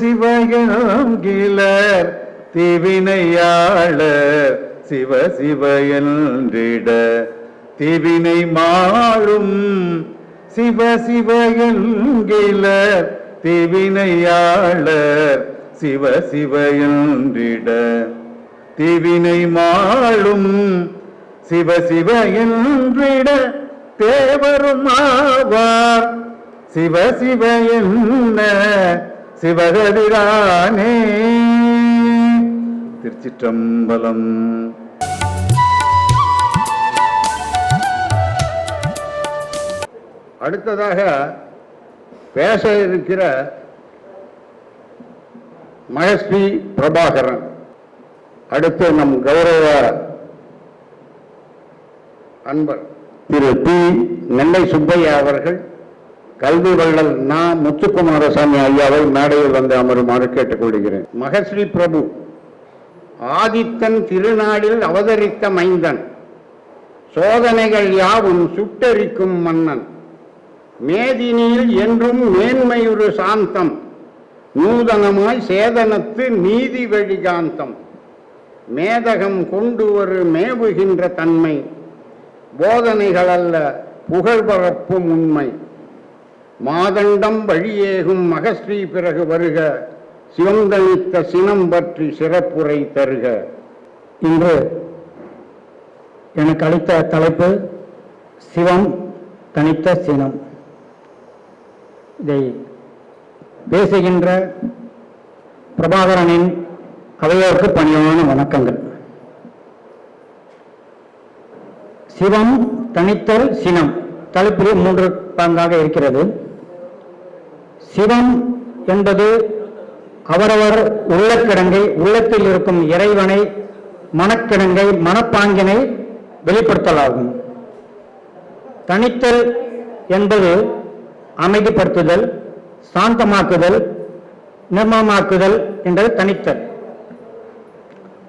சிவ கிளர் திவினையாளர் சிவசிவயன்றிட திவினை சிவ என்றிட தீவினை மாளும் சிவ சிவ என்கிலர் தீவினையாளர் சிவ மாளும் சிவசிவயன்றிட தேவரும் ஆவார் சிவ என்ன சிவகதிரானே. திருச்சிற்றம்பலம். அடுத்ததாக பேச இருக்கிற மகஸ்வி பிரபாகரன். அடுத்து நம் கௌரவ அன்பர் திரு பி நெல்லை சுப்பையா அவர்கள். கல்வி வள்ளல் நான் முத்துக்குமாரசாமி ஐயாவை மேடையில் வந்து அமருமாறு கேட்டுக்கொள்கிறேன். மகஸ்ரீ பிரபு ஆதித்தன் திருநாளில் அவதரித்த மைந்தன். சோதனைகள் யாவும் சுட்டெரிக்கும் மன்னன். மேதினியில் என்றும் மேன்மையுறு சாந்தம். நூதனமாய் சேதனத்து நீதி வழிகாந்தம் மேதகம் கொண்டு ஒரு மேவுகின்ற தன்மை. போதனைகள் அல்ல புகழ் பரப்பும் உண்மை. மாதண்டம் வழியேகும் மகஸ்ரீ பிறகு வருக சிவந்தளித்த சினம் பற்றி சிறப்புரை தருக. இன்று எனக்கு அளித்த தலைப்பு சிவம் தனித்த சினம். இதை பேசுகின்ற பிரபாகரனின் அவையோருக்கு பணியான வணக்கங்கள். சிவம் தனித்தல் சினம். தலைப்பிலே மூன்று பங்காக இருக்கிறது. சிவம் என்பது அவரவர் உள்ளக்கிடங்கை உள்ளத்தில் இருக்கும் இறைவனை மனக்கிடங்கை மனப்பாங்கினை வெளிப்படுத்தலாகும். தனித்தல் என்பது அமைதிப்படுத்துதல் சாந்தமாக்குதல் நிர்மமாக்குதல் என்பது தனித்தல்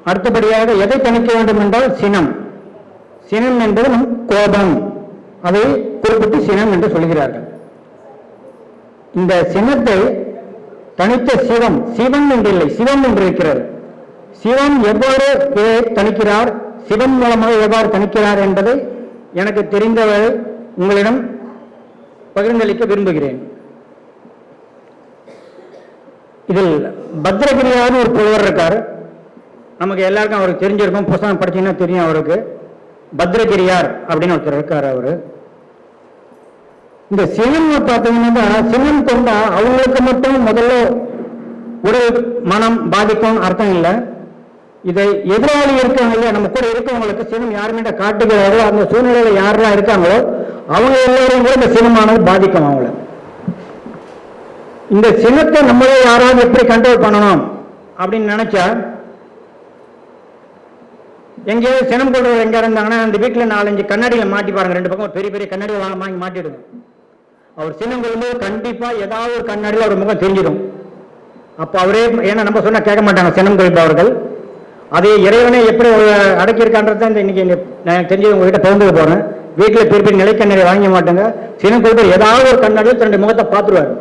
அடுத்தபடியாக எதை தணிக்க வேண்டும் என்றால் சினம். சினம் என்பது நம் கோபம். அதை குறிப்பிட்டு சினம் என்று சொல்கிறார்கள். இந்த சினத்தை தனித்த சிவம் சிவன் என்றில்லை சிவம் என்று இருக்கிறது சிவம் எவ்வாறு தணிக்கிறார்? சிவன் மூலமாக எவ்வாறு தணிக்கிறார் என்பதை எனக்கு தெரிந்தவரை உங்களிடம் பகிர்ந்தளிக்க விரும்புகிறேன். இதில் பத்ரகிரியாவது ஒரு புலவர் இருக்கார். நமக்கு எல்லாருக்கும் அவருக்கு தெரிஞ்சிருக்கும் புஸ்தகம் படிச்சீங்கன்னா தெரியும் அவருக்கு. பத்ரகிரியார் அப்படின்னு ஒருத்தர் இருக்கார் அவரு. இந்த சிவன் பார்த்தீங்கன்னா சிவன் கொண்டா அவங்களுக்கு மட்டும் முதல்ல உடல் மனம் பாதிக்கும் அர்த்தம் இல்லை. இதை எதிராளி இருக்காங்க இல்லையா? நம்ம கூட இருக்கவங்களுக்கு சிவம் யாருமே காட்டுகிறாரோ அந்த சூழ்நிலையில யாரெல்லாம் இருக்காங்களோ அவங்க எல்லாரும் கூட இந்த சிவமானது பாதிக்கும் அவங்கள. இந்த சிவத்தை நம்மளே யாராவது எப்படி கண்ட்ரோல் பண்ணணும் அப்படின்னு நினைச்சா எங்கேயாவது சினம் கொள்றவர் எங்க இருந்தாங்கன்னா அந்த வீட்டுல நாலஞ்சு கண்ணாடியில மாட்டி பாருங்க. ரெண்டு பக்கம் பெரிய பெரிய கண்ணாடியை வாங்க வாங்கி மாட்டிடுங்க. அவர் சினம் கொள்ளும்போது கண்டிப்பா ஏதாவது ஒரு கண்ணாடியில் அவர் முகம் தெரிஞ்சிடும். அப்போ அவரே ஏன்னா நம்ம சொன்னா கேட்க மாட்டாங்க சினம் கொள்பவர்கள். அதை இறைவனை எப்படி ஒரு அடக்கியிருக்கான்றத இந்த இன்னைக்கு நான் தெரிஞ்சு உங்ககிட்ட பகிர்ந்து போறேன். வீட்டில் பெரிய பெரிய நிலைக்கண்ணாடி வாங்க மாட்டாங்க. சினம் கொள்பவர் ஏதாவது ஒரு கண்ணாடியில் தன்னுடைய முகத்தை பார்த்துருவார்.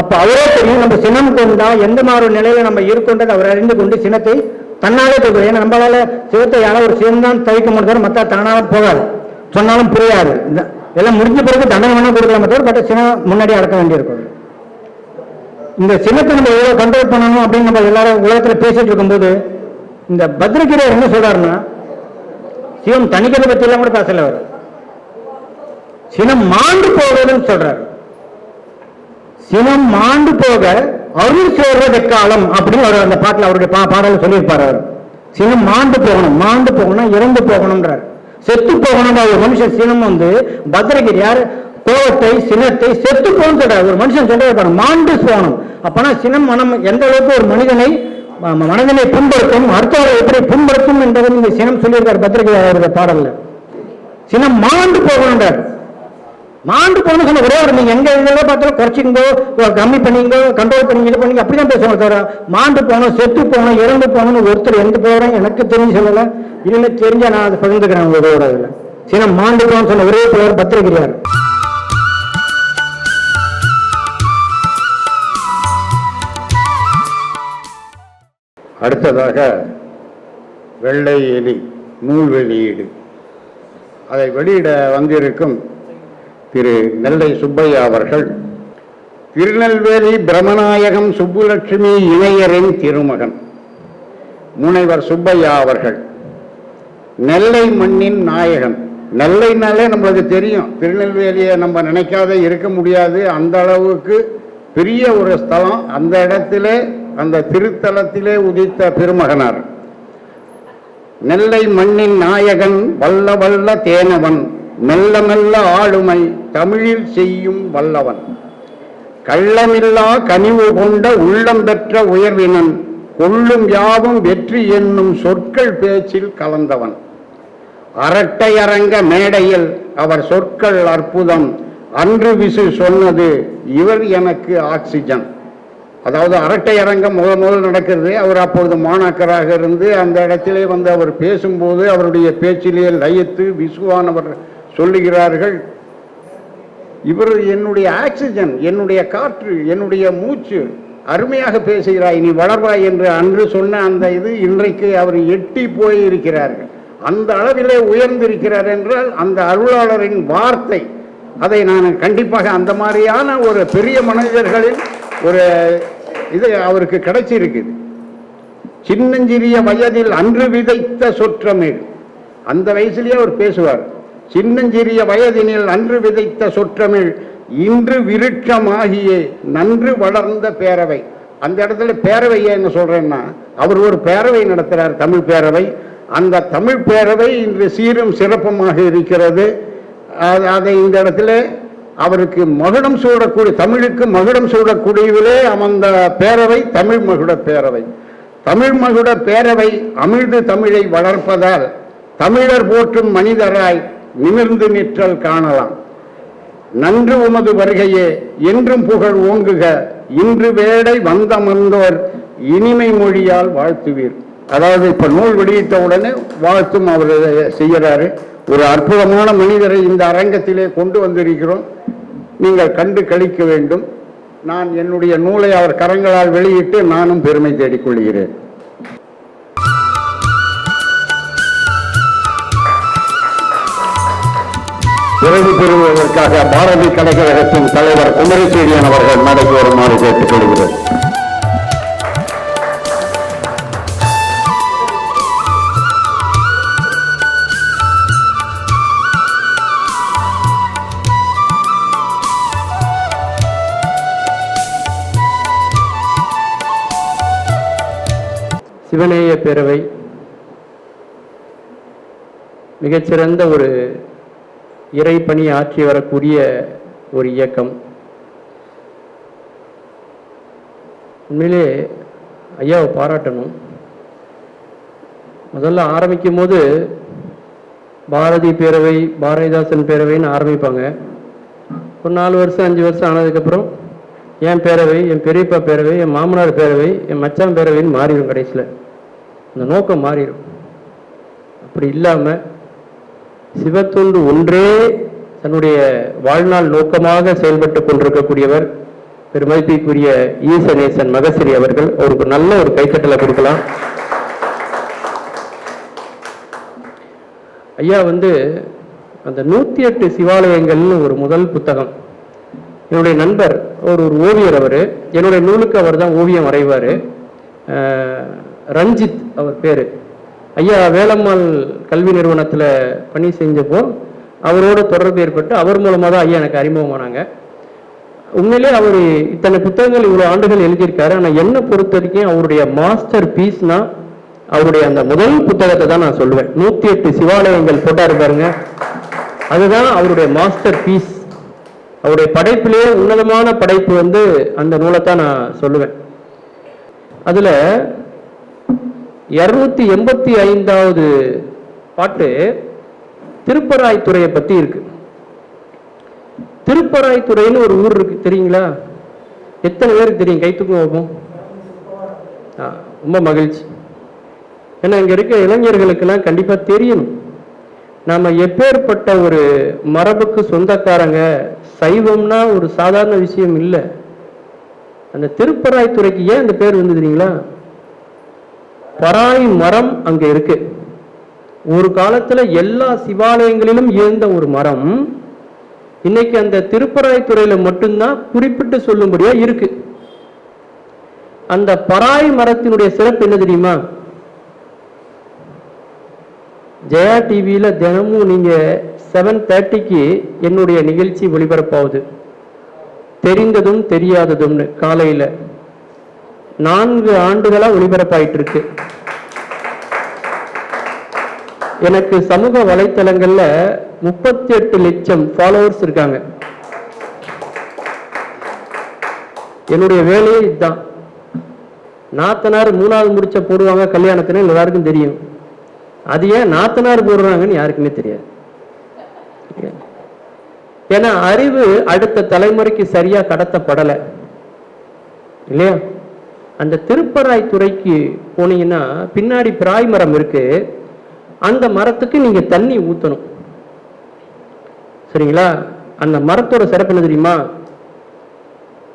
அப்ப அவரே தெரியும் நம்ம சினம் கொண்டா எந்த மாதிரி ஒரு நிலையில நம்ம இருக்கோன்றதை அவர் அறிந்து கொண்டு சினத்தை தன்னாலே தூக்குது ஏன்னா நம்மளால சிவத்தை யாரோ ஒரு சிவம் தான் தவிக்க முடியாது மற்ற தானாக போகாது. சொன்னாலும் புரியாது. எல்லாம் முடிஞ்ச பிறகு தண்டனை வேணா கொடுக்கலாம் தவிர பட் சினம் முன்னாடி அடக்க வேண்டியிருக்கும். இந்த சினத்தை நம்ம எவ்வளவு கண்ட்ரோல் பண்ணணும் அப்படின்னு நம்ம எல்லாரும் உலகத்துல பேசிட்டு இருக்கும்போது இந்த பத்ரகிரியர் என்ன சொல்றாருன்னா சிவம் தணிக்கிறத பத்தி எல்லாம் கூட பேசல அவர். சினம் மாண்டு போகிறதுன்னு சொல்றாரு. சினம் மாண்டு போக அருள் சேர்வது காலம் அப்படின்னு அவர் அந்த பாட்டில் அவருடைய பா பாடல சொல்லியிருப்பார் அவர். சினம் மாண்டு போகணும் மாண்டு போகணும் இறந்து போகணும்ன்றார். செத்து போகணுன்ற ஒரு மனுஷன் சினம் வந்து பத்திரகிரியார் கோபத்தை சினத்தை செத்து போகணும் சொல்றாரு. ஒரு மனுஷன் சொல்றாரு மாண்டு போகணும். அப்பனா சினம் மனம் எந்த அளவுக்கு ஒரு மனிதனை ம- மனிதனை புண்படுத்தும் அடுத்தவரை எப்படி புண்படுத்தும் என்பதை இந்த சினம் சொல்லியிருக்கார் பத்ரகிரியார் அவருடைய பாடல்ல. சினம் மாண்டு போகணுன்றார் மாண்டு போகணும் சொன்ன ஒரே ஒரு நீங்க எங்க இதெல்லாம் பார்த்தாலும் குறைச்சிங்கோ கம்மி பண்ணிங்கோ கண்ட்ரோல் பண்ணி இது பண்ணீங்க அப்படிதான் பேசுவோம் தவிர மாண்டு போகணும் செத்து போகணும் இறந்து போகணும்னு ஒருத்தர் எந்த போகிறோம் எனக்கு தெரிஞ்சு சொல்லல. இல்லைன்னு தெரிஞ்சா நான் அதை பகிர்ந்துக்கிறேன் உங்களோட இதுல. சினம் மாண்டு போகணும்னு சொன்ன ஒரே பேர் பத்திரிகிறார் அடுத்ததாக வெள்ளை எலி நூல் வெளியீடு. அதை வெளியிட வந்திருக்கும் திரு நெல்லை சுப்பையா அவர்கள் திருநெல்வேலி பிரமநாயகம் சுப்புலட்சுமி இணையரின் திருமகன் முனைவர் சுப்பையா அவர்கள் நெல்லை மண்ணின் நாயகன். நெல்லைனாலே நம்மளுக்கு தெரியும் திருநெல்வேலியை நம்ம நினைக்காத இருக்க முடியாது. அந்த அளவுக்கு பெரிய ஒரு ஸ்தலம் அந்த இடத்திலே அந்த திருத்தலத்திலே உதித்த பெருமகனார் நெல்லை மண்ணின் நாயகன் வல்ல வல்ல தேனவன். மெல்ல மெல்ல ஆளுமை தமிழில் செய்யும் வல்லவன். கள்ளமில்லா கனிவு கொண்ட உள்ளம் பெற்ற உயர்வினன் கொள்ளும் யாவும் வெற்றி என்னும் சொற்கள் பேச்சில் கலந்தவன். அரட்டையரங்க மேடையில் அவர் சொற்கள் அற்புதம் அன்று விசு சொன்னது இவர் எனக்கு ஆக்சிஜன். அதாவது அரட்டை அரங்கம் முதல் முதல் நடக்கிறது. அவர் அப்பொழுது மாணாக்கராக இருந்து அந்த இடத்திலே வந்து அவர் பேசும்போது அவருடைய பேச்சிலே லயித்து விசுவானவர் சொல்லுகிறார்கள் இவர் என்னுடைய ஆக்சிஜன் என்னுடைய காற்று என்னுடைய மூச்சு அருமையாக பேசுகிறாய் நீ வளர்வாய் என்று அன்று சொன்ன அந்த இது இன்றைக்கு அவர் எட்டி போய் இருக்கிறார்கள் அந்த அளவிலே உயர்ந்திருக்கிறார் என்றால் அந்த அருளாளரின் வார்த்தை அதை நான் கண்டிப்பாக அந்த மாதிரியான ஒரு பெரிய மனிதர்களின் ஒரு இது அவருக்கு கிடைச்சிருக்குது. சின்னஞ்சிறிய வயதில் அன்று விதைத்த சொற்றமிழ் அந்த வயசுலேயே அவர் பேசுவார். சின்னஞ்சிறிய வயதினில் அன்று விதைத்த சொற்றமிழ் இன்று விருட்சமாகியே நன்று வளர்ந்த பேரவை. அந்த இடத்துல பேரவை என்ன சொல்றேன்னா அவர் ஒரு பேரவை நடத்துறார் தமிழ் பேரவை. அந்த தமிழ் பேரவை இன்று சீரும் சிறப்புமாக இருக்கிறது. அதை இந்த இடத்துல அவருக்கு மகுடம் சூடக்கூடிய தமிழுக்கு மகுடம் சூடக்கூடியவிலே அமர்ந்த பேரவை தமிழ் மகுட பேரவை. தமிழ் மகுட பேரவை அமிழ்து தமிழை வளர்ப்பதால் தமிழர் போற்றும் மனிதராய் நிமிர்ந்து நிற்றல் காணலாம். நன்று உமது வருகையே என்றும் புகழ் ஓங்குக. இன்று வேடை வந்தமர்ந்தோர் இனிமை மொழியால் வாழ்த்துவீர். அதாவது இப்ப நூல் வெளியிட்ட உடனே வாழ்த்தும் அவர் செய்கிறாரு ஒரு அற்புதமான மனிதரை இந்த அரங்கத்திலே கொண்டு வந்திருக்கிறோம். நீங்கள் கண்டு கழிக்க வேண்டும். நான் என்னுடைய நூலை அவர் கரங்களால் வெளியிட்டு நானும் பெருமை தேடிக் விருது பெறுவதற்காக பாரதி கலைக்கழகத்தின் தலைவர் குமரசேரியன் அவர்கள் மேடைக்கு வருமாறு கேட்டுக் கொள்கிறேன் சிவநேய பேரவை மிகச்சிறந்த ஒரு இறைப்பணி ஆற்றி வரக்கூடிய ஒரு இயக்கம். உண்மையிலே ஐயாவை பாராட்டணும். முதல்ல ஆரம்பிக்கும் போது பாரதி பேரவை பாரதிதாசன் பேரவைன்னு ஆரம்பிப்பாங்க. ஒரு நாலு வருஷம் அஞ்சு வருஷம் ஆனதுக்கப்புறம் என் பேரவை என் பெரியப்பா பேரவை என் மாமனார் பேரவை என் மச்சான் பேரவைன்னு மாறிடும் கடைசியில். அந்த நோக்கம் மாறிடும். அப்படி இல்லாமல் சிவத்தொண்டு ஒன்றே தன்னுடைய வாழ்நாள் நோக்கமாக செயல்பட்டு கொண்டிருக்கக்கூடியவர் பெருமதிப்பிற்குரிய ஈசநேசன் மகசிரி அவர்கள். அவருக்கு நல்ல ஒரு கைத்தட்டலை கொடுக்கலாம். ஐயா வந்து அந்த நூத்தி எட்டு சிவாலயங்கள்னு ஒரு முதல் புத்தகம். என்னுடைய நண்பர் அவர் ஒரு ஓவியர் அவர். என்னுடைய நூலுக்கு அவர் தான் ஓவியம் வரைவார். ரஞ்சித் அவர் பேர். ஐயா வேலம்மாள் கல்வி நிறுவனத்தில் பணி செஞ்சப்போ அவரோட தொடர்பு ஏற்பட்டு அவர் மூலமாக தான் ஐயா எனக்கு அறிமுகமானாங்க. உண்மையிலே அவர் இத்தனை புத்தகங்கள் இவ்வளோ ஆண்டுகள் எழுதியிருக்காரு. ஆனால் என்னை பொறுத்த வரைக்கும் அவருடைய மாஸ்டர் பீஸ்னா அவருடைய அந்த முதல் புத்தகத்தை தான் நான் சொல்லுவேன். நூற்றி எட்டு சிவாலயங்கள் போட்டார் பாருங்க. அதுதான் அவருடைய மாஸ்டர் பீஸ் அவருடைய படைப்பிலேயே உன்னதமான படைப்பு வந்து அந்த நூலை தான் நான் சொல்லுவேன். அதில் இருநூத்தி எண்பத்தி ஐந்தாவது பாட்டு திருப்பராய்த்துறையை பத்தி இருக்கு. திருப்பராய்த்துறைன்னு ஒரு ஊர் இருக்கு தெரியுங்களா? எத்தனை பேருக்கு தெரியும்? கைத்துக்கும் வைப்போம் ரொம்ப மகிழ்ச்சி. ஏன்னா இங்க இருக்க இளைஞர்களுக்கெல்லாம் கண்டிப்பா தெரியணும் நாம எப்பேற்பட்ட ஒரு மரபுக்கு சொந்தக்காரங்க சைவம்னா ஒரு சாதாரண விஷயம் இல்லை. அந்த திருப்பராய்த்துறைக்கு ஏன் அந்த பேர் வந்து தெரியுங்களா? பராய் மரம் அங்க இருக்கு. ஒரு காலத்துல எல்லா சிவாலயங்களிலும் இருந்த ஒரு மரம் இன்னைக்கு அந்த திருப்பராய்த்துறையில மட்டும்தான் குறிப்பிட்டு சொல்லும்படியா இருக்கு. அந்த பராய் மரத்தினுடைய சிறப்பு என்ன தெரியுமா? ஜெயா டிவியில தினமும் நீங்க செவன் தேர்ட்டிக்கு என்னுடைய நிகழ்ச்சி ஒளிபரப்பாகுது தெரிந்ததும் தெரியாததும்னு காலையில. நான்கு ஆண்டுகளா ஒளிபரப்பாயிட்டு இருக்கு எனக்கு சமூக வலைத்தளங்கள்ல முப்பத்தி எட்டு லட்சம் ஃபாலோவர்ஸ் இருக்காங்க. என்னுடைய வேலையே இதுதான். நாத்தனார் மூணாவது முடிச்ச போடுவாங்க கல்யாணத்துல எல்லாருக்கும் தெரியும். அது ஏன் நாத்தனார் போடுறாங்கன்னு யாருக்குமே தெரியாது. ஏன்னா அறிவு அடுத்த தலைமுறைக்கு சரியா கடத்தப்படலை. இல்லையா? அந்த திருப்பராய் துறைக்கு போனீங்கன்னா பின்னாடி பிராய் மரம் இருக்கு. அந்த மரத்துக்கு நீங்க தண்ணி ஊத்தணும். சரிங்களா? அந்த மரத்தோட சிறப்பு என்ன தெரியுமா?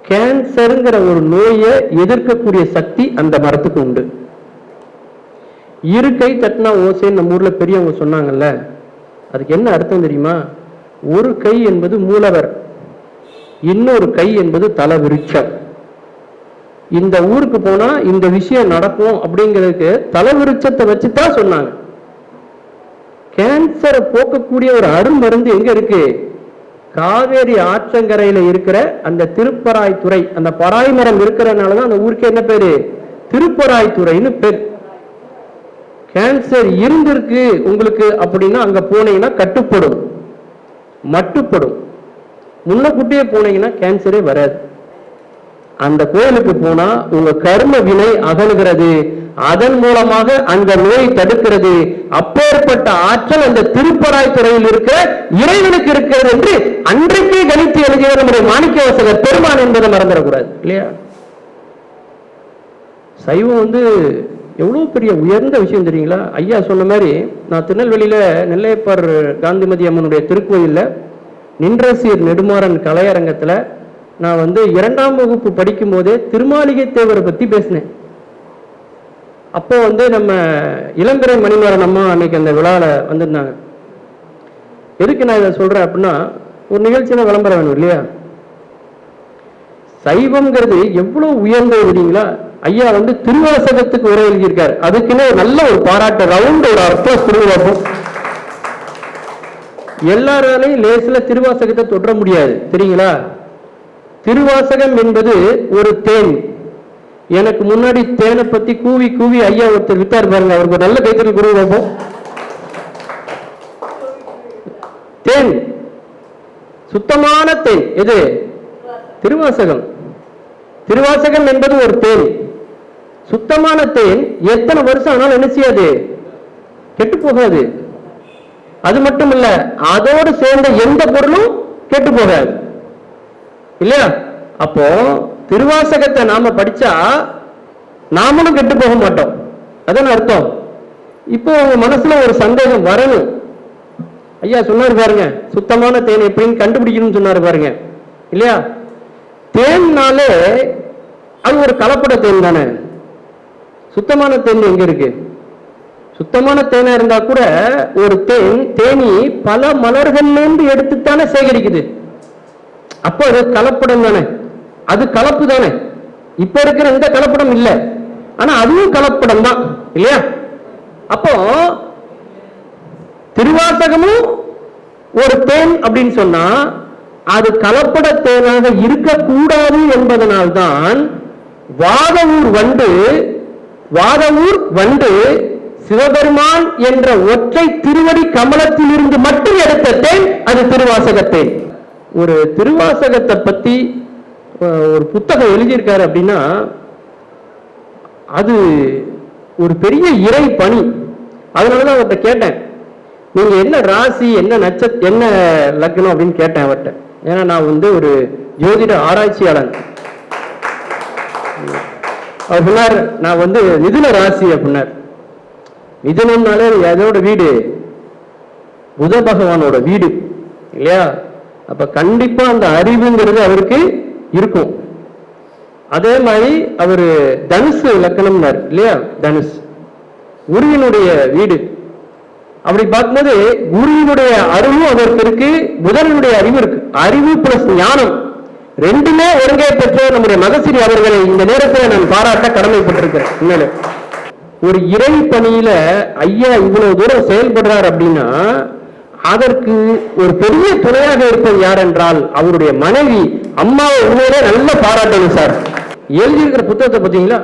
கேன்சருங்கிற ஒரு நோயை எதிர்க்கக்கூடிய சக்தி அந்த மரத்துக்கு உண்டு. இரு கை தட்டினா ஓசைன்னு நம்ம ஊர்ல பெரியவங்க சொன்னாங்கல்ல. அதுக்கு என்ன அர்த்தம் தெரியுமா? ஒரு கை என்பது மூலவர் இன்னொரு கை என்பது தல விருட்சம் இந்த ஊருக்கு போனா இந்த விஷயம் நடக்கும் அப்படிங்கிறதுக்கு தலைவிருச்சத்தை வச்சு தான் சொன்னாங்க கேன்சரை போக்கக்கூடிய ஒரு அருமருந்து எங்க இருக்கு? காவேரி ஆற்றங்கரையில இருக்கிற அந்த திருப்பராய்த்துறை அந்த பராய் மரம் இருக்கிறதுனாலதான் அந்த ஊருக்கு என்ன பேரு? திருப்பராய்த்துறைன்னு பேர். கேன்சர் இருந்திருக்கு உங்களுக்கு அப்படின்னா அங்க போனீங்கன்னா கட்டுப்படும். மட்டுப்படும். முன்னக்கூட்டியே போனீங்கன்னா கேன்சரே வராது. அந்த கோயிலுக்கு போனா உங்க கர்ம வினை அகலுகிறது. அதன் மூலமாக அந்த நோய் தடுக்கிறது. அப்பேற்பட்ட ஆற்றல் அந்த திருப்பராய் துறையில் இருக்கிற இறைவனுக்கு இருக்கிறது என்று அன்றைக்கே கணித்து எழுதிய நம்முடைய மாணிக்க வாசகர் பெருமான் என்பதை மறந்துடக்கூடாது இல்லையா? சைவம் வந்து எவ்வளவு பெரிய உயர்ந்த விஷயம் தெரியுங்களா? ஐயா சொன்ன மாதிரி நான் திருநெல்வேலியில நெல்லையப்பர் காந்திமதி அம்மனுடைய திருக்கோயில்ல நின்றசீர் நெடுமாறன் கலையரங்கத்துல நான் வந்து இரண்டாம் வகுப்பு படிக்கும் போதே திருமாளிகை தேவரை பத்தி பேசினேன். அப்போ வந்து நம்ம இளம்பிறை மணிமாறன் அம்மா அன்னைக்கு அந்த விழாவில் வந்திருந்தாங்க. எதுக்கு நான் இதை சொல்றேன் அப்படின்னா ஒரு நிகழ்ச்சியில விளம்பரம் வேணும் இல்லையா? சைவம்ங்கிறது எவ்வளவு உயர்ந்தது இல்லைங்களா ஐயா வந்து திருவாசகத்துக்கு உரை எழுதியிருக்காரு. அதுக்குன்னு நல்ல ஒரு பாராட்டு ரவுண்ட் ஒரு அர்த்தம் திருவாசம் எல்லாராலையும் லேசில் திருவாசகத்தை தொடர முடியாது தெரியுங்களா? திருவாசகம் என்பது ஒரு தேன். எனக்கு முன்னாடி தேனை பத்தி கூவி கூவி ஐயா ஒருத்தர் வித்தார் பாருங்க அவருக்கு நல்ல கைத்தறி குரு வைப்போம். தேன். சுத்தமான தேன். எது? திருவாசகம். திருவாசகம் என்பது ஒரு தேன். சுத்தமான தேன் எத்தனை வருஷம் ஆனாலும் என்ன செய்யாது? கெட்டு போகாது. அது மட்டும் இல்ல அதோடு சேர்ந்த எந்த பொருளும் கெட்டு போகாது. இல்லையா? அப்போ திருவாசகத்தை நாம படிச்சா நாமளும் கெட்டு போக மாட்டோம். அதான் அர்த்தம்? இப்போ உங்க மனசுல ஒரு சந்தேகம் வரணும். ஐயா சொன்னாரு பாருங்க சுத்தமான தேன் எப்படின்னு கண்டுபிடிக்கணும்னு சொன்னாரு பாருங்க. இல்லையா? தேன்னாலே அது ஒரு கலப்பட தேன் தானே? சுத்தமான தேன் எங்க இருக்கு? சுத்தமான தேனா இருந்தா கூட ஒரு தேன் தேனி பல மலர்கள்லேருந்து எடுத்துத்தானே சேகரிக்குது. அப்போ அது கலப்படம் தானே? அது கலப்பு தானே? இப்ப இருக்கிற இந்த கலப்படம் இல்ல. ஆனா அதுவும் கலப்படம் தான் இல்லையா? அப்போ திருவாசகமும் ஒரு தேன் அப்படின்னு சொன்னா அது கலப்பட தேனாக இருக்கக்கூடாது என்பதனால்தான் வாதவூர் வண்டு வாதவூர் வண்டு சிவபெருமான் என்ற ஒற்றை திருவடி கமலத்தில் இருந்து மட்டும் எடுத்த தேன் அது திருவாசகத்தேன். ஒரு திருவாசகத்தை பத்தி ஒரு புத்தகம் எழுதியிருக்காரு அப்படின்னா அது ஒரு பெரிய இறை பணி. அதனாலதான் அவர்கிட்ட கேட்டேன். நீங்க என்ன ராசி என்ன நட்சத் என்ன லக்னம் அப்படின்னு கேட்டேன் அவர்கிட்ட. ஏன்னா நான் வந்து ஒரு ஜோதிட ஆராய்ச்சியாளன். அவர் சொன்னார் நான் வந்து மிதுன ராசி அப்படின்னார். மிதுனம்னாலே அதோட வீடு புத பகவானோட வீடு இல்லையா? அப்ப கண்டிப்பா அந்த அறிவுங்கிறது அவருக்கு இருக்கும். அதே மாதிரி அவர் தனுசு லக்கணம்னார் இல்லையா? தனுஷ் குருவினுடைய வீடு. அப்படி பார்க்கும்போது குருவினுடைய அறிவும் அவருக்கு இருக்கு புதனுடைய அறிவு இருக்கு. அறிவு பிளஸ் ஞானம். ரெண்டுமே ஒருங்கே பெற்ற நம்முடைய மகசிரி அவர்களை இந்த நேரத்தில் நான் பாராட்ட கடமைப்பட்டிருக்கிறேன். உண்மையில. ஒரு இறை பணியில ஐயா இவ்வளவு தூரம் செயல்படுறார் அப்படின்னா அதற்கு ஒரு பெரிய துணையாக இருப்பது யார் என்றால் அவருடைய மனைவி அம்மாவை உண்மையிலே நல்ல பாராட்டணும் சார். எழுதியிருக்கிற புத்தகத்தை பார்த்தீங்களா?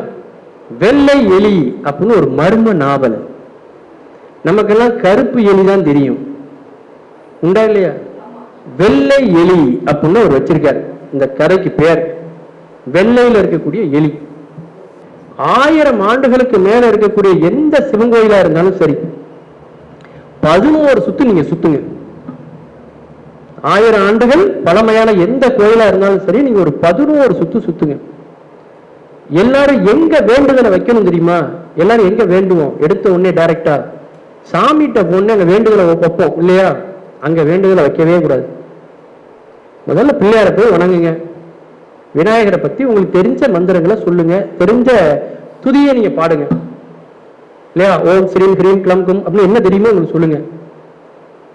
வெள்ளை எலி அப்படின்னு ஒரு மர்ம நாவல். நமக்கெல்லாம் கருப்பு எலி தான் தெரியும். உண்டா இல்லையா? வெள்ளை எலி அப்படின்னு அவர் வச்சிருக்காரு. இந்த கரைக்கு பேர் வெள்ளையில இருக்கக்கூடிய எலி. ஆயிரம் ஆண்டுகளுக்கு மேல இருக்கக்கூடிய எந்த சிவன் கோயிலா இருந்தாலும் சரி பதினோரு சுத்து நீங்க சுத்துங்க. ஆயிரம் ஆண்டுகள் பழமையான எந்த கோயிலா இருந்தாலும் சரி நீங்க ஒரு பதினோரு சுத்து சுத்துங்க. எல்லாரும் எங்க வேண்டுதலை வைக்கணும் தெரியுமா? எல்லாரும் எங்க வேண்டுவோம்? எடுத்த உடனே டைரக்டா சாமிகிட்ட போன அங்க வேண்டுதலை வைப்போம் இல்லையா? அங்க வேண்டுதலை வைக்கவே கூடாது. முதல்ல பிள்ளையார போய் வணங்குங்க. விநாயகரை பத்தி உங்களுக்கு தெரிஞ்ச மந்திரங்களை சொல்லுங்க. தெரிஞ்ச துதியை நீங்க பாடுங்க. இல்லையா? ஓம் ஸ்ரீம் ஹ்ரீம் கிளம் கும் அப்படின்னு என்ன தெரியுமோ உங்களுக்கு சொல்லுங்க.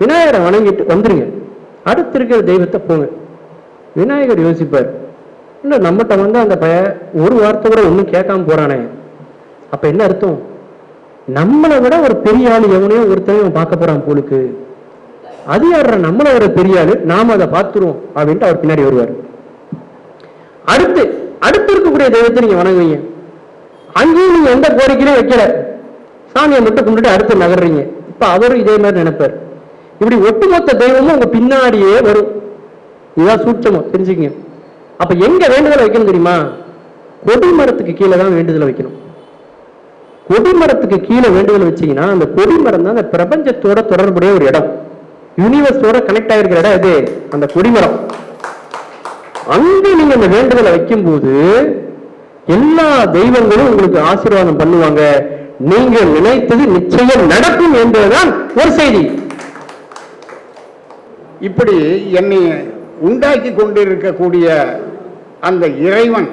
விநாயகரை வணங்கிட்டு வந்துருங்க. அடுத்து இருக்கிற தெய்வத்தை போங்க. விநாயகர் யோசிப்பார். இல்லை நம்மகிட்ட வந்து அந்த பய ஒரு வார்த்தை கூட ஒன்றும் கேட்காம போறானே. அப்ப என்ன அர்த்தம்? நம்மளை விட ஒரு பெரிய ஆள் எவனையோ ஒருத்தனையும் பார்க்க போறான் போலுக்கு. அது யாரா நம்மளை விட பெரிய ஆளு. நாம அதை பார்த்துருவோம் அப்படின்ட்டு அவர் பின்னாடி வருவார். அடுத்து அடுத்து இருக்கக்கூடிய தெய்வத்தை நீங்க வணங்குவீங்க. அங்கேயும் நீங்க எந்த கோரிக்கையும் வைக்கல. சாமியை மட்டும் கும்பிட்டு அடுத்து நகர்றீங்க. இப்ப அவரும் இதே மாதிரி நினைப்பார். இப்படி ஒட்டுமொத்த தெய்வமும் உங்க பின்னாடியே வரும். இதுதான் சூட்சமம் தெரிஞ்சுக்கங்க. அப்ப எங்க வேண்டுதலை வைக்கணும் தெரியுமா? கொடிமரத்துக்கு கீழே தான் வேண்டுதலை வைக்கணும். கொடிமரத்துக்கு கீழே வேண்டுதலை வச்சீங்கன்னா அந்த கொடிமரம் தான் அந்த பிரபஞ்சத்தோட தொடர்புடைய ஒரு இடம். யூனிவர்ஸோட கனெக்ட் ஆகிருக்கிற இடம் இது அந்த கொடிமரம் அங்க நீங்க அந்த வேண்டுதலை வைக்கும்போது எல்லா தெய்வங்களும் உங்களுக்கு ஆசீர்வாதம் பண்ணுவாங்க. நீங்கள் நினைத்தது நிச்சயம் நடக்கும் என்பதுதான் ஒரு செய்தி. இப்படி என்னை உண்டாக்கி கொண்டிருக்கக்கூடிய அந்த இறைவன்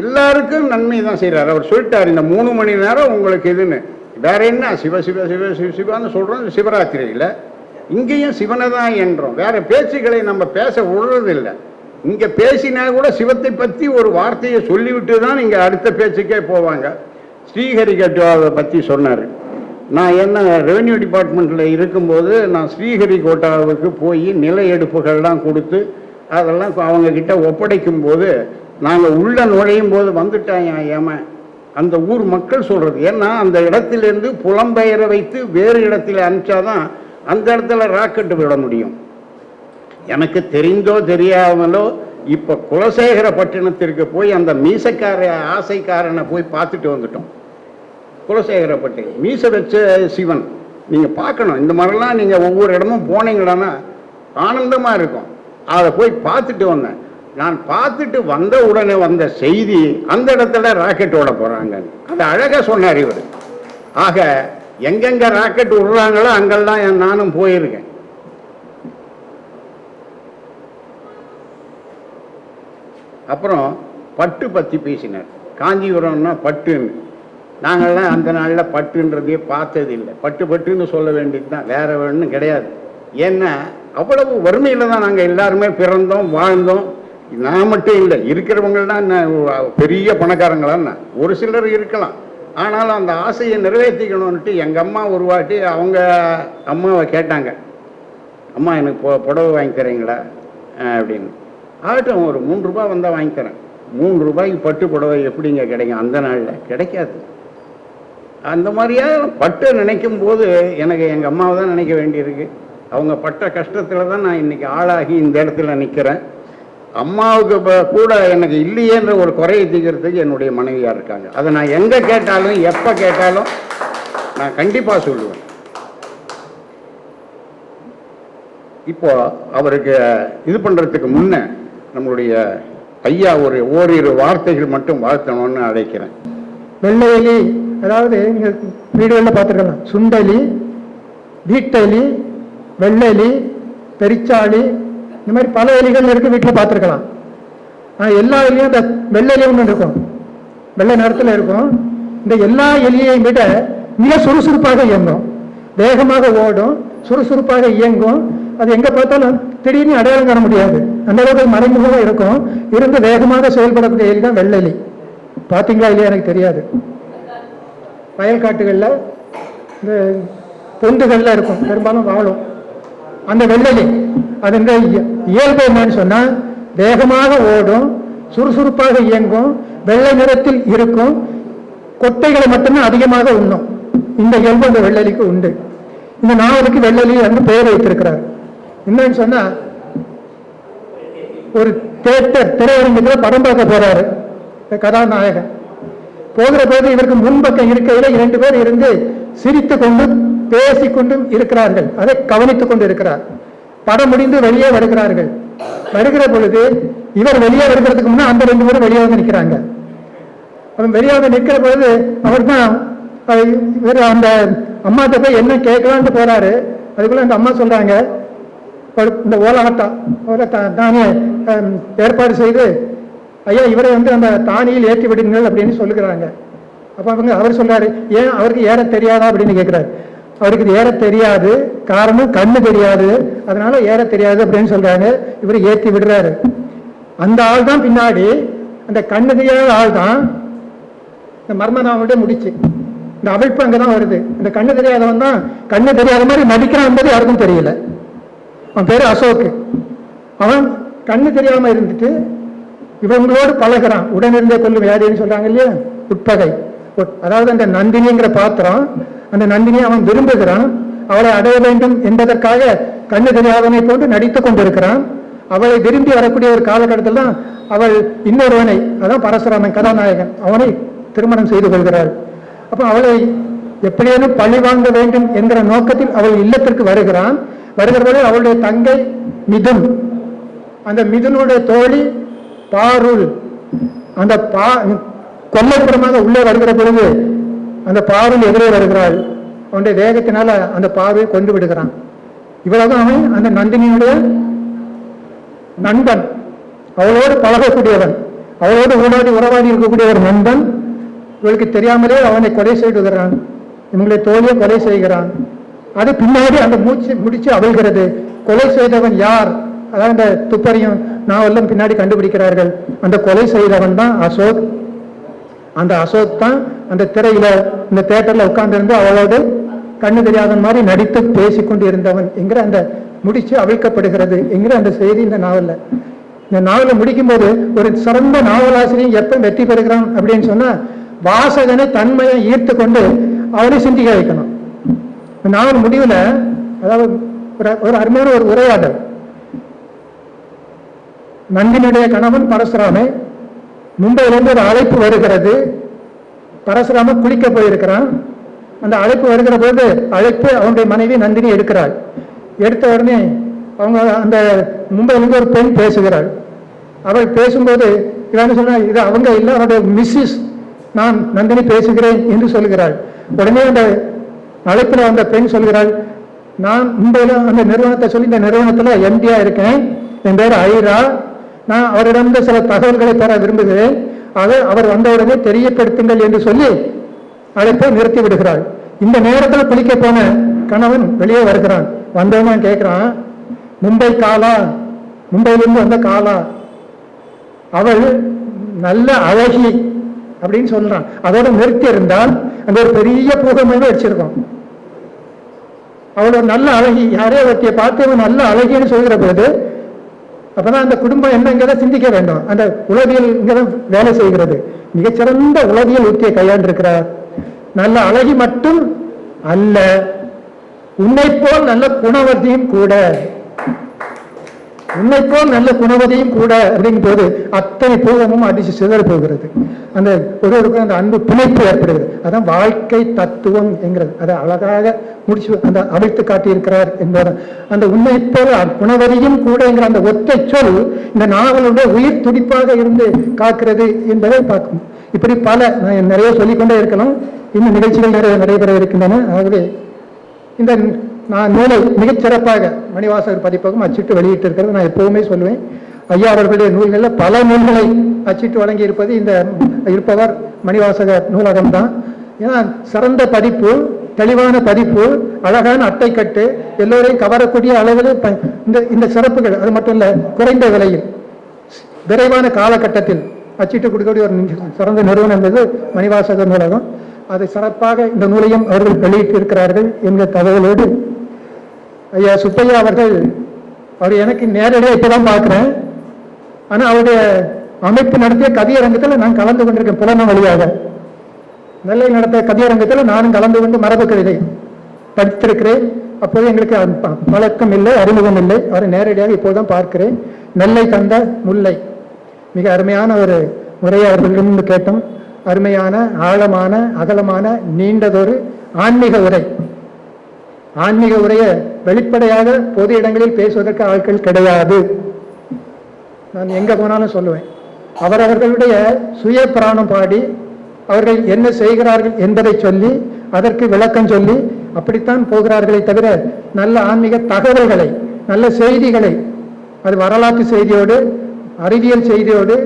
எல்லாருக்கும் நன்மை தான் செய்கிறார் அவர் சொல்லிட்டார் இந்த மூணு மணி நேரம் உங்களுக்கு இதுன்னு வேற என்ன? சிவ சிவ சிவ சிவ சிவான்னு சொல்கிறோம் சிவராத்திரியில். இங்கேயும் சிவனை தான் என்றோம். வேற பேச்சுக்களை நம்ம பேச விடுறதில்லை. இங்கே பேசினா கூட சிவத்தை பற்றி ஒரு வார்த்தையை சொல்லிவிட்டு தான் இங்கே அடுத்த பேச்சுக்கே போவாங்க. ஸ்ரீஹரிகோட்டாவை பற்றி சொன்னார். நான் என்ன ரெவென்யூ டிபார்ட்மெண்ட்டில் இருக்கும்போது நான் ஸ்ரீஹரிகோட்டாவுக்கு போய் நில எடுப்புகள்லாம் கொடுத்து அதெல்லாம் அவங்கக்கிட்ட ஒப்படைக்கும் போது நாங்கள் உள்ள நுழையும் போது வந்துட்டாங்க ஏமன் அந்த ஊர் மக்கள் சொல்கிறது ஏன்னா அந்த இடத்திலிருந்து புலம்பெயர வைத்து வேறு இடத்துல அனுப்பிச்சாதான் அந்த இடத்துல ராக்கெட்டு விட முடியும். எனக்கு தெரிந்தோ தெரியாமலோ இப்போ குலசேகர பட்டினத்திற்கு போய் அந்த மீசக்கார ஆசைக்காரனை போய் பார்த்துட்டு வந்துட்டோம். குலசேகரப்பட்டி. மீசை வச்ச சிவன். நீங்கள் பார்க்கணும். இந்த மாதிரிலாம் நீங்கள் ஒவ்வொரு இடமும் போனீங்களான்னா ஆனந்தமாக இருக்கும். அதை போய் பார்த்துட்டு வந்தேன். நான் பார்த்துட்டு வந்த உடனே வந்த செய்தி அந்த இடத்துல ராக்கெட் ஓட போகிறாங்க அது அழகாக சொன்னார் இவர். ஆக எங்கெங்க ராக்கெட் விடுறாங்களோ அங்கெல்லாம் நானும் போயிருக்கேன். அப்புறம் பட்டு பற்றி பேசினார். காஞ்சிபுரம்னா பட்டுன்னு. நாங்கள்லாம் அந்த நாளில் பட்டுன்றதையே பார்த்தது இல்லை பட்டு பட்டுன்னு சொல்ல வேண்டியது தான். வேற ஒன்றும் கிடையாது. ஏன்னா அவ்வளவு வறுமையில் தான் நாங்கள் எல்லாருமே பிறந்தோம் வாழ்ந்தோம். நான் மட்டும் இல்லை இருக்கிறவங்கள்லாம் என்ன பெரிய பணக்காரங்களான்னா ஒரு சிலர் இருக்கலாம். ஆனாலும் அந்த ஆசையை நிறைவேற்றிக்கணும்னுட்டு எங்கள் அம்மா ஒரு வாட்டி அவங்க அம்மாவை கேட்டாங்க. அம்மா எனக்கு பொ புடவை வாங்கி அப்படின்னு. ஆகட்டும் ஒரு மூணு ரூபாய் வந்தால் வாங்கிக்கிறேன் மூணு ரூபாய்க்கு பட்டு புடவை எப்படிங்க கிடைக்கும்? அந்த நாளில் கிடைக்காது. அந்த மாதிரியாக பட்டு நினைக்கும் போது எனக்கு எங்கள் அம்மாவை தான் நினைக்க வேண்டியிருக்கு. அவங்க பட்ட கஷ்டத்தில் தான் நான் இன்னைக்கு ஆளாகி இந்த இடத்துல நிற்கிறேன் அம்மாவுக்கு இப்போ கூட எனக்கு இல்லையேன்ற ஒரு குறையை தீக்கிறதுக்கு என்னுடைய மனைவியாக இருக்காங்க. அதை நான் எங்கே கேட்டாலும் எப்போ கேட்டாலும் நான் கண்டிப்பாக சொல்லுவேன். இப்போ அவருக்கு இது பண்ணுறதுக்கு முன்னே நம்மளுடைய ஐயா ஒரு ஓரிரு வார்த்தைகள் மட்டும் வாழ்த்தணும்னு அழைக்கிறேன். வெள்ளை அதாவது நீங்கள் வீடுகளில் பார்த்துருக்கலாம். சுண்டலி வீட்டெலி வெள்ளலி பெரிச்சாளி இந்த மாதிரி பல எலிகள் இருக்குது வீட்டில் பார்த்துருக்கலாம். ஆனால் எல்லா எலியும் இந்த வெள்ளெலி ஒன்று இருக்கும். வெள்ளை நிறத்தில் இருக்கும். இந்த எல்லா எலியையும் விட மிக சுறுசுறுப்பாக இயங்கும். வேகமாக ஓடும் சுறுசுறுப்பாக இயங்கும். அது எங்கே பார்த்தாலும் திடீர்னு அடையாளம் காண முடியாது. அந்த அளவுக்கு மறைமுகமாக இருக்கும். இருந்து வேகமாக செயல்படக்கூடிய எலி தான் வெள்ளெலி. பார்த்தீங்களா இல்லையா? எனக்கு தெரியாது. வயல் காட்டுகளில் இந்த பொந்துகள்லாம் இருக்கும் பெரும்பாலும் வாழும். அந்த வெள்ளலி அதுங்க இய- இயல்பு என்னன்னு சொன்னால் வேகமாக ஓடும் சுறுசுறுப்பாக இயங்கும் வெள்ளை நிறத்தில் இருக்கும் கொட்டைகளை மட்டுமே அதிகமாக உண்ணும். இந்த இயல்பு அந்த வெள்ளலிக்கு உண்டு. இந்த நாவலுக்கு வெள்ளலி என்று பெயர் வைத்திருக்கிறார். என்னன்னு சொன்னால் ஒரு தேட்டர் திரையரங்கத்தில் படம் பார்க்க போறாரு இந்த கதாநாயகன். போகிற போது இவருக்கு முன்பக்கம் இருக்கையில் இரண்டு பேர் இருந்து சிரித்து கொண்டு பேசிக்கொண்டும் இருக்கிறார்கள். அதை கவனித்துக் கொண்டு இருக்கிறார் படம் முடிந்து வெளியே வருகிறார்கள். வருகிற பொழுது இவர் வெளியே வருகிறதுக்கு முன்னே அந்த ரெண்டு பேரும் வெளியே வந்து நிற்கிறாங்க. அவன் வெளியே வந்து நிற்கிற பொழுது அவர் தான் இவர் அந்த அம்மாட்ட போய் என்ன கேட்கலான்ட்டு போறாரு. அதுக்குள்ள அந்த அம்மா சொல்றாங்க இந்த ஓலாட்டம் ஓலா தா- தானே ஏற்பாடு செய்து ஐயா இவரை வந்து அந்த தானியில் ஏற்றி விடுங்கள் அப்படின்னு சொல்லுகிறாங்க. அப்போ அவங்க அவர் சொல்றாரு ஏன் அவருக்கு ஏற தெரியாதா? அப்படின்னு கேட்குறாரு அவருக்கு இது ஏற தெரியாது. காரணம் கண்ணு தெரியாது. அதனால ஏற தெரியாது அப்படின்னு சொல்றாங்க. இவர் ஏற்றி விடுறாரு. அந்த ஆள் தான் பின்னாடி அந்த கண்ணு தெரியாத ஆள் தான் இந்த மர்மனாவோட முடிச்சு. இந்த அமைப்பு அங்கதான் வருது. இந்த கண்ணு தெரியாதவன் தான் கண்ணு தெரியாத மாதிரி நடிக்கிறான் என்பது யாருக்கும் தெரியல. அவன் பேரு அசோக். அவன் கண்ணு தெரியாம இருந்துட்டு இவங்களோடு பழகுறான். உடனிருந்தே கொல்லும் வியாதின்னு சொல்றாங்க இல்லையா? உட்பகை. உட்- அதாவது அந்த நந்தினிங்கிற பாத்திரம் அந்த நந்தினியை அவன் விரும்புகிறான். அவளை அடைய வேண்டும் என்பதற்காக கண்ணு தெரியாதவனை போன்று நடித்துக் கொண்டிருக்கிறான். அவளை விரும்பி வரக்கூடிய ஒரு காலகட்டத்தில் தான் அவள் இன்னொருவனை அதான் பரசுராமன் கதாநாயகன் அவனை திருமணம் செய்து கொள்கிறாள். அப்ப அவளை எப்படியேனும் பழி வாங்க வேண்டும் என்கிற நோக்கத்தில் அவள் இல்லத்திற்கு வருகிறான். வருகிறபோது அவளுடைய தங்கை மிதுன். அந்த மிதுனுடைய தோழி பாருள் அந்த பா கொல்லைப்புறமாக உள்ளே வருகிற பொழுது அந்த பாருள் எதிரே வருகிறாள். அவனுடைய வேகத்தினால அந்த பார்வை கொண்டு விடுகிறான். இவ்வளவுதான் அவன் அந்த நந்தினியுடைய நண்பன். அவளோடு பழகக்கூடியவன். அவளோடு ஊடாடி உறவாடி இருக்கக்கூடிய ஒரு நண்பன். இவளுக்கு தெரியாமலே அவனை கொலை செய்துகிறான் இவங்களுடைய தோழியை கொலை செய்கிறான். அது பின்னாடி அந்த மூச்சு முடிச்சு அவிழ்கிறது. கொலை செய்தவன் யார்? அதாவது இந்த துப்பறியும் நாவெல்லாம் பின்னாடி கண்டுபிடிக்கிறார்கள். அந்த கொலை செய்தவன் தான் அசோக். அந்த அசோக் தான் அந்த திரையில இந்த தேட்டர்ல உட்கார்ந்திருந்து அவளோடு கண்ணு தெரியாத மாதிரி நடித்து பேசிக்கொண்டு இருந்தவன் என்கிற அந்த முடிச்சு அவிழ்க்கப்படுகிறது என்கிற அந்த செய்தி இந்த நாவல்ல. இந்த நாவலை முடிக்கும் போது ஒரு சிறந்த நாவலாசிரியர் எப்ப வெற்றி பெறுகிறான் அப்படின்னு சொன்னா வாசகனை தன்மையை ஈர்த்து கொண்டு அவனை சிந்திக்க வைக்கணும். இந்த நாவல் முடிவுல அதாவது ஒரு ஒரு அருமையான ஒரு உரையாடல். நந்தினுடைய கணவன் பரசுராமே மும்பையிலிருந்து ஒரு அழைப்பு வருகிறது. பரசுராம குளிக்க போயிருக்கிறான். அந்த அழைப்பு வருகிற போது அழைப்பு அவனுடைய மனைவி நந்தினி எடுக்கிறாள். எடுத்த உடனே அவங்க அந்த மும்பையிலிருந்து ஒரு பெண் பேசுகிறாள். அவள் பேசும்போது இவன் சொல்றா இது அவங்க இல்லை அவருடைய மிஸ்ஸஸ் நான் நந்தினி பேசுகிறேன் என்று சொல்கிறாள். உடனே அந்த அழைப்பில் அந்த பெண் சொல்கிறாள் நான் மும்பையில் அந்த நிறுவனத்தை சொல்லி இந்த நிறுவனத்தில் எம்டியாக இருக்கேன். என் பேர் ஐரா. நான் அவரிடமிருந்து சில தகவல்களை பெற விரும்புகிறேன். அதை அவர் வந்தவுடனே தெரியப்படுத்துங்கள் என்று சொல்லி அழைப்பை நிறுத்தி விடுகிறாள் இந்த நேரத்தில் குளிக்க போன கணவன் வெளியே வருகிறான். வந்தவன் கேட்கிறான் மும்பை காலா? மும்பையிலிருந்து வந்த காலா? அவள் நல்ல அழகி அப்படின்னு சொல்றான். அதோட நிறுத்தி இருந்தால் அந்த ஒரு பெரிய பூகமே வச்சிருக்கோம் அவளோட நல்ல அழகி யாரே ஒருத்திய பார்த்து நல்ல அழகின்னு சொல்கிற போது அப்பதான் அந்த குடும்பம் என்னங்கிறத சிந்திக்க வேண்டும். அந்த உளவியல் இங்கதான் வேலை செய்கிறது. மிகச்சிறந்த உளவியல் உத்தியை கையாண்டிருக்கிறார். நல்ல அழகி மட்டும் அல்ல உன்னை போல் நல்ல குணவதியும் கூட. உன்னை போல் நல்ல குணவதியும் கூட அப்படிங்கும் போது அத்தனை பூகமும் அடிச்சு சிதறி போகிறது. அந்த ஒருவருக்கும் அந்த அன்பு பிணைப்பு ஏற்படுகிறது. அதான் வாழ்க்கை தத்துவம் என்கிறது. அதை அழகாக முடிச்சு அந்த அவிழ்த்து காட்டியிருக்கிறார் என்பது அந்த உண்மை போல குணவதியும் என்கிற அந்த ஒற்றை சொல் இந்த நாவலுடைய உயிர் துடிப்பாக இருந்து காக்கிறது என்பதை பார்க்கும். இப்படி பல நான் நிறைய சொல்லிக்கொண்டே இருக்கலாம். இன்னும் நிகழ்ச்சிகள் நிறைய நடைபெற இருக்கின்றன. ஆகவே இந்த நான் நூலை மிகச்சிறப்பாக மணிவாசகர் பதிப்பகம் அச்சிட்டு வெளியிட்டு இருக்கிறது நான் எப்பவுமே சொல்லுவேன் ஐயா அவர்களுடைய நூல்களில் பல நூல்களை அச்சிட்டு வழங்கி இருப்பது இந்த இருப்பவர் மணிவாசகர் நூலகம் தான் ஏன்னா சிறந்த பதிப்பு தெளிவான பதிப்பு அழகான அட்டைக்கட்டு எல்லோரையும் கவரக்கூடிய அளவில் இந்த இந்த சிறப்புகள் அது மட்டும் இல்லை குறைந்த விலையில் விரைவான காலகட்டத்தில் அச்சிட்டு கொடுக்கக்கூடிய ஒரு சிறந்த நிறுவனம் என்பது மணிவாசக நூலகம். அதை சிறப்பாக இந்த நூலையும் அவர்கள் வெளியிட்டு இருக்கிறார்கள் தகவலோடு ஐயா சுப்பையா அவர்கள் அவர் எனக்கு நேரடியாக இப்பதான் பார்க்குறேன். ஆனால் அவருடைய அமைப்பு நடத்திய கதியரங்கத்தில் நான் கலந்து கொண்டிருக்கேன் புலனம் வழியாக. நெல்லை நடத்திய கதியரங்கத்தில் நானும் கலந்து கொண்டு மரபு கவிதை படித்திருக்கிறேன். அப்போது எங்களுக்கு ப- பழக்கம் இல்லை அறிமுகம் இல்லை. அவரை நேரடியாக இப்போதுதான் பார்க்கிறேன். நெல்லை தந்த முல்லை. மிக அருமையான ஒரு உரையை அவர்களிடம் கேட்டோம். அருமையான ஆழமான அகலமான நீண்டதொரு ஆன்மீக உரை. ஆன்மீக உரையை வெளிப்படையாக பொது இடங்களில் பேசுவதற்கு ஆட்கள் கிடையாது. நான் எங்க போனாலும் சொல்லுவேன். அவரவர்களுடைய சுய பிராணம் பாடி அவர்கள் என்ன செய்கிறார்கள் என்பதை சொல்லி அதற்கு விளக்கம் சொல்லி அப்படித்தான் போகிறார்களே தவிர நல்ல ஆன்மீக தகவல்களை நல்ல செய்திகளை அது வரலாற்று செய்தியோடு அறிவியல் செய்தியோடு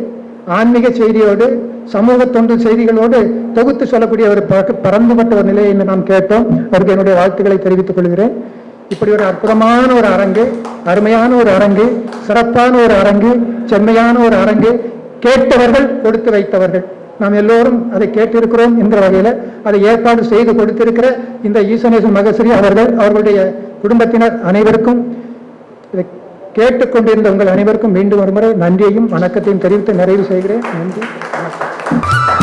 ஆன்மீக செய்தியோடு சமூக தொண்டு செய்திகளோடு தொகுத்து சொல்லக்கூடிய ஒரு பறக்க- பரந்துபட்ட ஒரு நிலையை இன்று நாம் கேட்டோம். அவருக்கு என்னுடைய வாழ்த்துக்களை தெரிவித்துக் கொள்கிறேன். இப்படி ஒரு அற்புதமான ஒரு அரங்கு அருமையான ஒரு அரங்கு சிறப்பான ஒரு அரங்கு செம்மையான ஒரு அரங்கு கேட்டவர்கள் கொடுத்து வைத்தவர்கள். நாம் எல்லோரும் அதை கேட்டிருக்கிறோம் என்ற வகையில் அதை ஏற்பாடு செய்து கொடுத்திருக்கிற இந்த ஈசனேசன் மகசிரி அவர்கள் அவர்களுடைய குடும்பத்தினர் அனைவருக்கும் இதை கேட்டுக்கொண்டிருந்த உங்கள் அனைவருக்கும் மீண்டும் ஒருமுறை நன்றியையும் வணக்கத்தையும் தெரிவித்து நிறைவு செய்கிறேன். நன்றி. வணக்கம்.